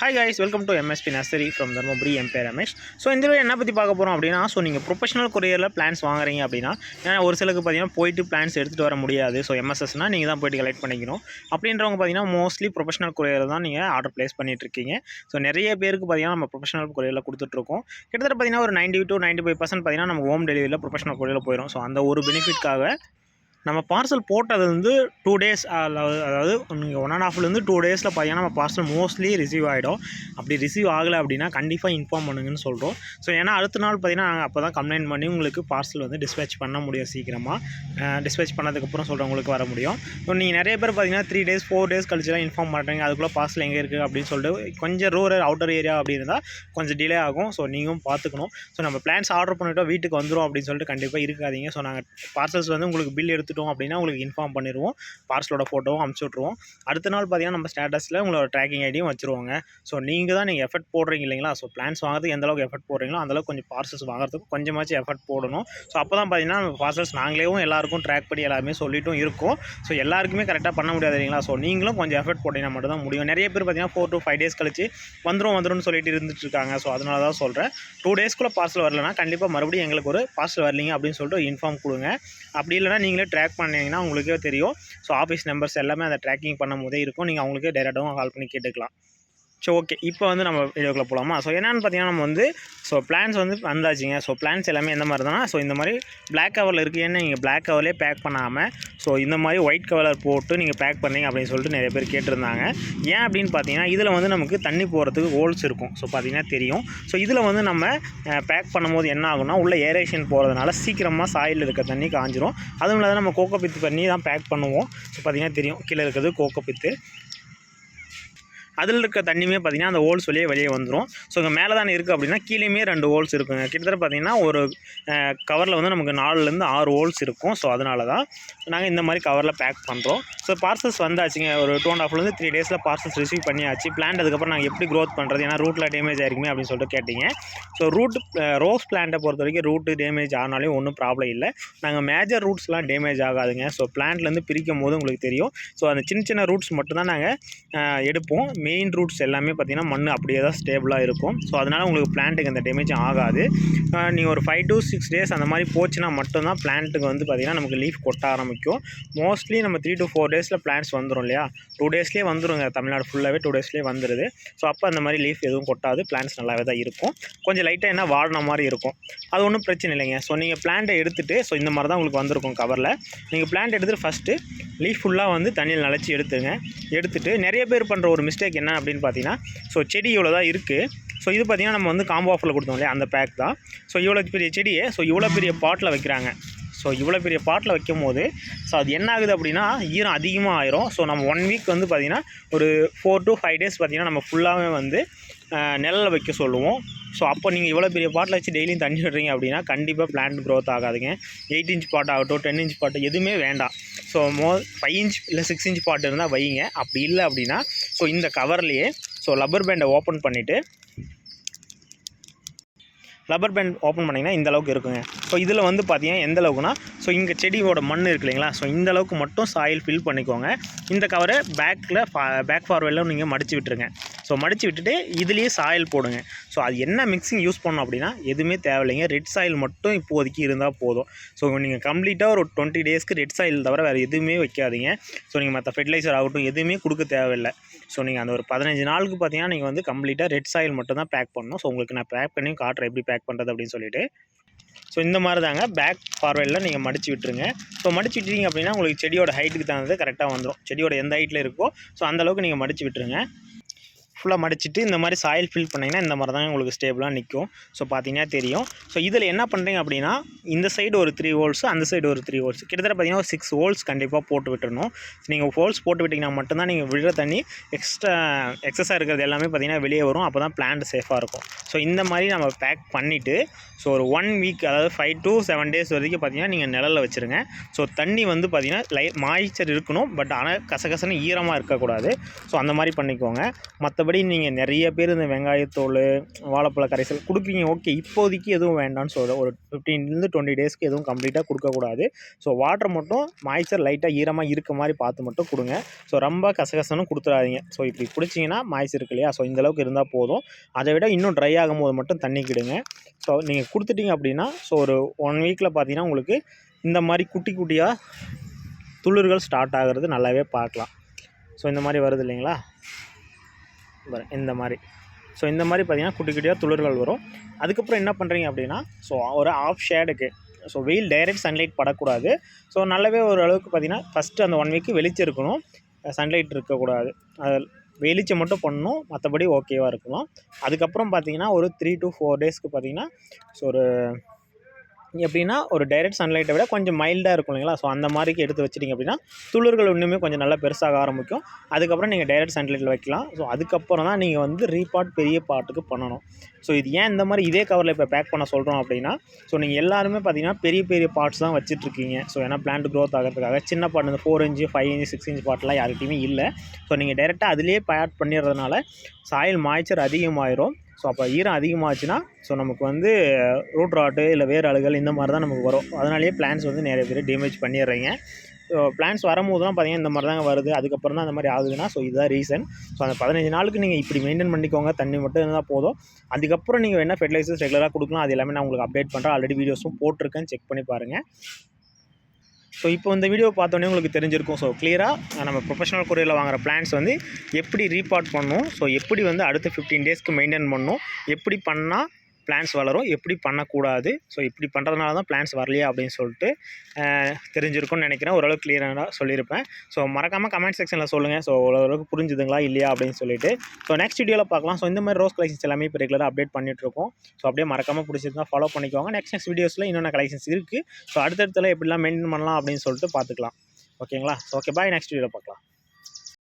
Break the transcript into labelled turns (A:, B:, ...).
A: Hi guys welcome to MSB nursery from Dharmapuri M பேர் Ramesh. So இந்த video என்ன பற்றி பார்க்க போகிறோம் அப்படின்னா ஸோ நீங்கள் ப்ரொஃபஷனல் கொரியரில் பிளான்ஸ் வாங்குறீங்க அப்படின்னா ஏன்னா ஒரு சிலருக்கு பார்த்தீங்கன்னா போயிட்டு பிளான்ஸ் எடுத்துகிட்டு வர முடியாது. ஸோ எம்எஸ்எஸ்னால் நீங்கள் தான் போயிட்டு கலெக்ட் பண்ணிக்கணும். அப்படின்றவங்க பார்த்தீங்கன்னா மோஸ்ட்லி ப்ரொஃபஷனல் கொரியர் தான் நீங்கள் ஆர்டர் ப்ளேஸ் பண்ணிட்டு இருக்கீங்க. ஸோ நிறைய பேருக்கு பார்த்தீங்கன்னா நம்ம ப்ரொஃபஷனல் கொரியரில் கொடுத்துட்ருக்கோம் கிட்டத்தட்ட பார்த்தீங்கன்னா ஒரு ninety to ninety five percent பார்த்தீங்கன்னா நம்ம ஹோம் டெலிவரியில் ப்ரொஃபஷனல் கொரியரில் போயிடும் ஸோ அந்த ஒரு பெனிஃபிட்காக நம்ம பார்சல் போட்டது வந்து டூ டேஸ் அதாவது அதாவது நீங்கள் ஒன் அண்ட் ஆஃப்லேருந்து டூ டேஸில் பார்த்தீங்கன்னா நம்ம பார்சல் மோஸ்ட்லி ரிசீவ் ஆகிடும் அப்படி ரிசீவ் ஆகலை அப்படின்னா கண்டிப்பாக இன்ஃபார்ம் பண்ணுங்கன்னு சொல்கிறோம் ஸோ ஏன்னா அடுத்த நாள் பார்த்தீங்கன்னா நாங்கள் அப்போ தான் கம்ப்ளைண்ட் பண்ணி உங்களுக்கு பார்சல் வந்து டிஸ்பேச் பண்ண முடியும் சீக்கிரமாக டிஸ்பேச் பண்ணதுக்கப்புறம் சொல்கிறவங்களுக்கு வர முடியும். ஸோ நீங்கள் நிறைய பேர் பார்த்தீங்கன்னா த்ரீ டேஸ் ஃபோர் டேஸ் கழிச்சுலாம் இன்ஃபார்ம் பண்ணுறீங்க அதுக்குள்ளே பார்சல் எங்கே இருக்குது அப்படின்னு சொல்லிட்டு கொஞ்சம் ரூரல் அவுட்டர் ஏரியா அப்படி இருந்தால் கொஞ்சம் டிலே ஆகும். ஸோ நீங்களும் பார்த்துக்கணும் ஸோ நம்ம பிளான்ஸ் ஆர்டர் பண்ணிவிட்டோம் வீட்டுக்கு வந்துடும் அப்படின்னு சொல்லிட்டு கண்டிப்பாக இருக்காதீங்க. ஸோ நாங்கள் பார்சல்ஸ் வந்து உங்களுக்கு பில் எடுத்து எடுத்துட்டோம் அப்படின்னா உங்களுக்கு இன்ஃபார்ம் பண்ணிடுவோம். பார்சலோட ஃபோட்டோவும் அமுச்சு விட்ருவோம் அடுத்த நாள் பார்த்தீங்கன்னா நம்ம ஸ்டேட்டஸில் உங்களோட ட்ராக்கிங் ஐடியும் வச்சுருவாங்க. ஸோ நீங்கள் தான் நீங்கள் எஃபர்ட் போடுறீங்க இல்லைங்களா? ஸோ பிளான்ஸ் வாங்குறதுக்கு எந்த அளவுக்கு எஃபர்ட் போடுறீங்களோ அந்தளவுக்கு கொஞ்சம் பார்சல்ஸ் வாங்குறதுக்கு கொஞ்சமாச்சும் எஃபர்ட் போடணும். ஸோ அப்போ தான் பார்த்தீங்கன்னா நம்ம பார்சல்ஸ் நாங்களேவும் எல்லாருக்கும் ட்ராக் பண்ணி எல்லாருமே சொல்லிட்டும் இருக்கோம். ஸோ எல்லாருக்குமே கரெக்டாக பண்ண முடியாது இல்லைங்களா? ஸோ நீங்களும் கொஞ்சம் எஃபர்ட் போட்டிங்கன்னா மட்டும் தான் முடியும். நிறைய பேர் பார்த்தீங்கன்னா ஃபோர் டு ஃபைவ் டேஸ் கழிச்சு வந்துடும் வந்துடும் சொல்லிட்டு இருந்துட்டு இருக்காங்க. ஸோ அதனால தான் சொல்கிறேன் டூ டேஸ்க்குள்ளே பார்சல் வரலனா கண்டிப்பாக மறுபடியும் எங்களுக்கு ஒரு பார்சல் வரலீங்க அப்படின்னு சொல்லிட்டு இன்ஃபார்ம் கொடுங்க. அப்படி இல்லைனா நீங்களே ட்ராக் பண்ணிங்கன்னா உங்களுக்கே தெரியும். ஸோ ஆஃபீஸ் நம்பர்ஸ் எல்லாமே அதை ட்ராக்கிங் பண்ணும் போதே இருக்கும். நீங்கள் அவங்களுக்கே டேரெக்டாகவும் கால் பண்ணி கேட்டுக்கலாம். ஸோ ஓகே இப்போ வந்து நம்ம வீடியோக்குள்ளே போகலாமா ஸோ என்னென்னு பார்த்தீங்கன்னா நம்ம வந்து ஸோ பிளான்ஸ் வந்து வந்தாச்சுங்க. ஸோ பிளான்ஸ் எல்லாமே எந்த மாதிரி தானா ஸோ இந்த மாதிரி பிளாக் கவரில் இருக்குது நீங்கள் பிளாக் கவர்லேயே பேக் பண்ணாமல் ஸோ இந்த மாதிரி ஒயிட் கவலர் போட்டு நீங்கள் பேக் பண்ணீங்க அப்படின்னு சொல்லிட்டு நிறைய பேர் கேட்டிருந்தாங்க. ஏன் அப்படின்னு பார்த்தீங்கன்னா இதில் வந்து நமக்கு தண்ணி போகிறதுக்கு ஹோல்ஸ் இருக்கும். ஸோ பார்த்தீங்கன்னா தெரியும். ஸோ இதில் வந்து நம்ம பேக் பண்ணும்போது என்ன ஆகும்னா உள்ள ஏரேஷன் போகிறதுனால சீக்கிரமாக சாயில் இருக்க தண்ணி காஞ்சிரும். அதுவும் இல்லாத நம்ம கோகோ பித்து பண்ணி தான் பேக் பண்ணுவோம். ஸோ பார்த்திங்கன்னா தெரியும். கீழே இருக்கிறது கோகோ பித்து அதில் இருக்க தண்ணியுமே பார்த்தீங்கன்னா அந்த ஹோல்ஸ் வெளியே வெளியே வந்துடும் ஸோ இங்கே மேலே தானே இருக்குது அப்படின்னா கீழேயுமே ரெண்டு ஹோல்ஸ் இருக்குங்க. கிட்டத்தட்ட பார்த்தீங்கன்னா ஒரு கவரில் வந்து நமக்கு நாலுலேருந்து ஆறு ஹோல்ஸ் இருக்கும். ஸோ அதனால தான் நாங்கள் இந்த மாதிரி கவரில் பேக் பண்ணுறோம் ஸோ பார்சல்ஸ் வந்தாச்சுங்க. ஒரு டூ அண்ட் ஹாஃப்லேருந்து த்ரீ டேஸில் பார்சல்ஸ் ரிசீவ் பண்ணியாச்சு. பிளான்ட் அதுக்கப்புறம் நாங்கள் எப்படி க்ரோத் பண்ணுறது ஏன்னா ரூட்டில் டேமேஜ் ஆயிருக்குமே அப்படின்னு சொல்லிட்டு கேட்டிங்க. ஸோ ரூட் ரோஸ் பிளான்ட்டை பொறுத்த வரைக்கும் ரூட்டு டேமேஜ் ஆனாலும் ஒன்றும் ப்ராப்ளம் இல்லை. நாங்கள் மேஜர் ரூட்ஸ்லாம் டேமேஜ் ஆகாதுங்க. ஸோ பிளான்ட்லேருந்து பிரிக்கும் போது உங்களுக்கு தெரியும். ஸோ அந்த சின்ன சின்ன ரூட்ஸ் மட்டும்தான் நாங்கள் எடுப்போம். மெயின் ரூட்ஸ் எல்லாமே பார்த்திங்கன்னா மண் அப்படியே தான் ஸ்டேபிளாக இருக்கும். ஸோ அதனால் உங்களுக்கு பிளான்ட்டுக்கு அந்த டேமேஜ் ஆகாது. நீங்கள் ஒரு ஃபைவ் டு சிக்ஸ் டேஸ் அந்த மாதிரி போச்சுன்னா மட்டும்தான் பிளான்ட்டுக்கு வந்து பார்த்திங்கன்னா நமக்கு லீஃப் கொட்ட ஆரம்பிக்கும். மோஸ்ட்லி நம்ம த்ரீ டு ஃபோர் டேஸ் டேஸில் பிளான்ஸ் வந்துடும் இல்லையா? டூ டேஸ்லேயே வந்துருங்க. தமிழ்நாடு ஃபுல்லாகவே டூ டேஸ்லேயே வந்துடுது ஸோ அப்போ அந்த மாதிரி லீஃப் எதுவும் கொட்டாது. பிளான்ஸ் நல்லாவே தான் இருக்கும். கொஞ்சம் லைட்டாக என்ன வாடின மாதிரி இருக்கும். அது ஒன்றும் பிரச்சனை இல்லைங்க. ஸோ நீங்கள் பிளான்ட்டை எடுத்துகிட்டு ஸோ இந்த மாதிரி தான் உங்களுக்கு வந்திருக்கும் கவரில் நீங்கள் பிளான்ட் எடுத்துகிட்டு ஃபஸ்ட்டு லீஃப் ஃபுல்லாக வந்து தண்ணியில் நனைச்சி எடுத்துங்க எடுத்துகிட்டு நிறைய பேர் பண்ணுற ஒரு மிஸ்டேக் என்ன அப்படின்னு பார்த்தீங்கன்னா ஸோ செடி இவ்வளோ தான் இருக்குது ஸோ இது பார்த்திங்கன்னா நம்ம வந்து காம்போ ஆஃபரில் கொடுத்தோம் இல்லையா? அந்த பேக் தான். ஸோ இவ்வளோ பெரிய செடியை ஸோ இவ்வளோ பெரிய பாட்டில் வைக்கிறாங்க. ஸோ இவ்வளோ பெரிய பாட்டில் வைக்கும் போது ஸோ அது என்ன ஆகுது அப்படின்னா ஈரம் அதிகமாக ஆயிரும் ஸோ நம்ம ஒன் வீக் வந்து பார்த்திங்கன்னா ஒரு ஃபோர் டு ஃபைவ் டேஸ் பார்த்திங்கன்னா நம்ம ஃபுல்லாகவே வந்து நிழலில் வைக்க சொல்லுவோம். ஸோ அப்போ நீங்கள் இவ்வளோ பெரிய பாட்டில் வச்சு டெய்லியும் தண்ணி விடுறீங்க அப்படின்னா கண்டிப்பாக பிளான்ட் க்ரோத் ஆகாதுங்க. எயிட் இன்ச் பாட் ஆகட்டும் டென் இன்ச் பாட்டு எதுவுமே வேண்டாம். ஸோ மோ ஃபைவ் இன்ச் இல்லை சிக்ஸ் இன்ச் பாட்டு இருந்தால் வைங்க. அப்படி இல்லை அப்படின்னா ஸோ இந்த கவர்லேயே ஸோ லப்பர் பேண்டை ஓப்பன் பண்ணிவிட்டு ரப்பர் பேண்ட் ஓப்பன் பண்ணிங்கன்னா இந்த அளவுக்கு இருக்குங்க. ஸோ இதில் வந்து பார்த்தீங்கன்னா எந்த அளவுக்குனா ஸோ இங்கே செடியோட மண் இருக்கு இல்லைங்களா? ஸோ இந்த அளவுக்கு மட்டும் சாயில் ஃபில் பண்ணிக்கோங்க. இந்த கவரை பேக்கில் பேக் ஃபார்வேர்டில் நீங்கள் மடித்து விட்டுருங்க. ஸோ மடித்து விட்டுட்டு இதுலேயே சாயில் போடுங்க. ஸோ அது என்ன மிக்சிங் யூஸ் பண்ணோம் அப்படின்னா எதுவுமே தேவையில்லைங்க. ரெட் சாயில் மட்டும் இப்போதைக்கு இருந்தால் போதும். ஸோ நீங்கள் கம்ப்ளீட்டாக ஒரு டுவெண்ட்டி டேஸ்க்கு ரெட் சாயில் தவிர வேறு எதுவுமே வைக்காதீங்க. ஸோ நீங்கள் மற்ற ஃபெர்டிலைசர் ஆகட்டும் எதுவுமே கொடுக்க தேவையில்லை. ஸோ நீங்கள் அந்த ஒரு பதினஞ்சு நாளுக்கு பார்த்தீங்கன்னா நீங்கள் வந்து கம்ப்ளீட்டாக ரெட் சாயில் மட்டும் தான் பேக் பண்ணணும். ஸோ உங்களுக்கு நான் பேக் பண்ணி காட்டுறேன் எப்படி பேக் பண்ணுறது அப்படின்னு சொல்லிட்டு. ஸோ இந்த மாதிரி தாங்க பேக் ஃபார்வேர்டில் நீங்கள் மடிச்சு விட்டுருங்க. ஸோ மடிச்சு விட்டீங்க அப்படின்னா உங்களுக்கு செடியோட ஹைட்டுக்கு தகுந்தது கரெக்டாக வந்துடும் செடியோட எந்த ஹைட்டில் இருக்கோ ஸோ அந்தளவுக்கு நீங்கள் மடிச்சு விட்டுருங்க. ஃபுல்லாக மடிச்சிட்டு இந்த மாதிரி சாயில் ஃபில் பண்ணிங்கன்னா இந்த மாதிரி தான் உங்களுக்கு ஸ்டேபிளாக நிற்கும் ஸோ பார்த்தீங்கன்னா தெரியும். ஸோ இதில் என்ன பண்ணுறீங்க அப்படின்னா இந்த சைடு ஒரு த்ரீ ஹோல்ஸ் அந்த சைடு ஒரு த்ரீ ஹோல்ஸ் கிட்டத்தட்ட பார்த்தீங்கன்னா ஒரு சிக்ஸ் ஹோல்ஸ் கண்டிப்பாக போட்டு விட்டுறணும். நீங்கள் ஹோல்ஸ் போட்டு விட்டிங்கன்னா மட்டும்தான் நீங்கள் விடுற தண்ணி எக்ஸ்ட்ரா எக்ஸஸாக இருக்கிறது எல்லாமே பார்த்தீங்கன்னா வெளியே வரும். அப்போ தான் பிளான்ட் சேஃபாக இருக்கும். ஸோ இந்த மாதிரி நம்ம பேக் பண்ணிவிட்டு ஸோ ஒரு ஒன் வீக் அதாவது ஃபைவ் டு செவன் டேஸ் வரைக்கும் பார்த்தீங்கன்னா நீங்கள் நிழலில் வச்சுருங்க. ஸோ தண்ணி வந்து பார்த்தீங்கன்னா லை மாய்ச்சர் இருக்கணும் பட் ஆனால் கசகசன்னு ஈரமாக இருக்கக்கூடாது. ஸோ அந்த மாதிரி பண்ணிக்கோங்க. மற்றபடி நீங்கள் நிறைய பேர் இந்த வெங்காயத்தோல் வாழைப்பழ கரைசல் கொடுக்குறீங்க ஓகே இப்போதைக்கு எதுவும் வேண்டாம்னு சொல்கிற ஒரு ஃபிஃப்டீன்லேருந்து டுவெண்ட்டி டேஸ்க்கு எதுவும் கம்ப்ளீட்டாக கொடுக்கக்கூடாது. ஸோ வாட்டர் மட்டும் மாய்ச்சர் லைட்டாக ஈரமாக இருக்க மாதிரி பார்த்து மட்டும் கொடுங்க. ஸோ ரொம்ப கசகசனும் கொடுத்துறாதீங்க ஸோ இப்படி குடிச்சிங்கன்னா மாய்ச்சர் இருக்கு இல்லையா? ஸோ இந்தளவுக்கு இருந்தால் போதும். அதை விட இன்னும் ட்ரை ஆகும்போது மட்டும் தண்ணி கிடுங்க. ஸோ நீங்கள் கொடுத்துட்டீங்க அப்படின்னா ஸோ ஒரு ஒன் வீக்கில் பார்த்தீங்கன்னா உங்களுக்கு இந்த மாதிரி குட்டி குட்டியாக துளிர்கள் ஸ்டார்ட் ஆகிறது நல்லாவே பார்க்கலாம். ஸோ இந்த மாதிரி வருது இல்லைங்களா? இந்த மாதிரி. ஸோ இந்த மாதிரி பார்த்தீங்கன்னா குட்டி குட்டியாக துளிர்கள் வரும். அதுக்கப்புறம் என்ன பண்ணுறீங்க அப்படின்னா ஸோ ஒரு ஆஃப் ஷேடுக்கு ஸோ வெயில் டைரெக்ட் சன்லைட் படக்கூடாது. ஸோ நல்லாவே ஓரளவுக்கு பார்த்திங்கன்னா பார்த்தீங்கன்னா ஃபஸ்ட்டு அந்த ஒன் வீக்கு வெளிச்சம் இருக்கணும் சன்லைட் இருக்கக்கூடாது. அது வெளிச்சம் மட்டும் பண்ணணும். மற்றபடி ஓகேவாக இருக்கணும். அதுக்கப்புறம் பார்த்தீங்கன்னா ஒரு த்ரீ டு ஃபோர் டேஸ்க்கு பார்த்தீங்கன்னா ஸோ ஒரு எப்படின்னா ஒரு டைரக்ட் சன்லைட்டை விட கொஞ்சம் மைல்டாக இருக்கும் இல்லைங்களா? ஸோ அந்த மாதிரிக்கு எடுத்து வச்சிட்டிங்க அப்படின்னா துளிர்கள் இன்னுமே கொஞ்சம் நல்லா பெருசாக ஆரம்பிக்கும். அதுக்கப்புறம் நீங்கள் டைரக்ட் சன்லைட்டில் வைக்கலாம். ஸோ அதுக்கப்புறம் தான் நீங்கள் வந்து ரீபாட் பெரிய பாட்டுக்கு பண்ணணும். ஸோ இது ஏன் இந்த மாதிரி இதே கவரில் இப்போ பேக் பண்ண சொல்கிறோம் அப்படின்னா ஸோ நீங்கள் எல்லாருமே பார்த்தீங்கன்னா பெரிய பெரிய பார்ட்ஸ் தான் வச்சிட்ருக்கீங்க ஸோ ஏன்னா பிளான்ட் க்ரோத் ஆகிறதுக்காக சின்ன பாட்டு இந்த four inch five inch six inch பாட்லாம் யார்கிட்டையுமே இல்லை. ஸோ நீங்கள் டைரெக்டாக அதிலேயே பேட் பண்ணிடுறதுனால சாயில் மாய்ச்சர் அதிகமாயிரும். ஸோ அப்போ ஈரம் அதிகமாகச்சுன்னா ஸோ நமக்கு வந்து ரூட் ராட்டு இல்லை வேர் அழுகல் இந்த மாதிரி தான் நமக்கு வரும். அதனாலேயே பிளான்ஸ் வந்து நிறைய பேர் டேமேஜ் பண்ணிடுறீங்க. ஸோ பிளான்ஸ் வரும்போதுலாம் பார்த்தீங்கன்னா இந்த மாதிரி தாங்க வருது. அதுக்கப்புறம் தான் அந்த மாதிரி ஆகுதுன்னா ஸோ இதுதான் ரீசன் ஸோ அந்த பதினஞ்சு நாளுக்கு நீங்கள் இப்படி மெயின்டைன் பண்ணிக்கோங்க. தண்ணி மட்டும் இருந்தால் போதும். அதுக்கப்புறம் நீங்கள் என்ன ஃபெர்டிலைசர்ஸ் ரெகுலராக கொடுக்கலாம். அது எல்லாமே நான் உங்களுக்கு அப்டேட் பண்ணுறேன் ஆல்ரெடி வீடியோஸும் போட்டிருக்கேன். செக் பண்ணி பாருங்கள் ஸோ இப்போ இந்த வீடியோ பார்த்தோன்னே உங்களுக்கு தெரிஞ்சிருக்கும். ஸோ கிளியராக நம்ம ப்ரொஃபஷனல் கொரியரில் வாங்குற பிளான்ஸ் வந்து எப்படி ரீபார்ட் பண்ணணும்? ஸோ எப்படி வந்து அடுத்த ஃபிஃப்டீன் டேஸ்க்கு மெயின்டைன் பண்ணணும்? எப்படி பண்ணால் பிளான்ஸ் வளரும். எப்படி பண்ணக்கூடாது? ஸோ இப்படி பண்ணுறதுனால தான் பிளான்ஸ் வரலையா அப்படின்னு சொல்லிட்டு தெரிஞ்சிருக்கும்னு நினைக்கிறேன். ஓரளவுக்கு கிளியராக சொல்லியிருப்பேன். ஸோ மறக்காமல் கமெண்ட் செக்ஷனில் சொல்லுங்கள் ஸோ ஓரளவுக்கு புரிஞ்சுதுங்களா இல்லையா அப்படின்னு சொல்லிட்டு. ஸோ நெக்ஸ்ட் வீடியோவில் பார்க்கலாம். ஸோ இந்த மாதிரி ரோஸ் கலெக்ஷன்ஸ் எல்லாமே இப்போ ரெகுலராக அப்டேட் பண்ணிகிட்ருக்கோம் ஸோ அப்படியே மறக்காமல் பிடிச்சிருந்தா ஃபாலோ பண்ணிக்கோங்க. நெக்ஸ்ட் நெக்ஸ்ட் வீடியோஸில் இன்னொன்று கலெக்ஷன்ஸ் இருக்குது ஸோ அடுத்தடுத்துல எப்படிலாம் மெயின்டைன் பண்ணலாம் அப்படின்னு சொல்லிட்டு பார்த்துக்கலாம். ஓகேங்களா ஸோ ஓகே பாய் நெக்ஸ்ட் வீடியோவில் பார்க்கலாம்.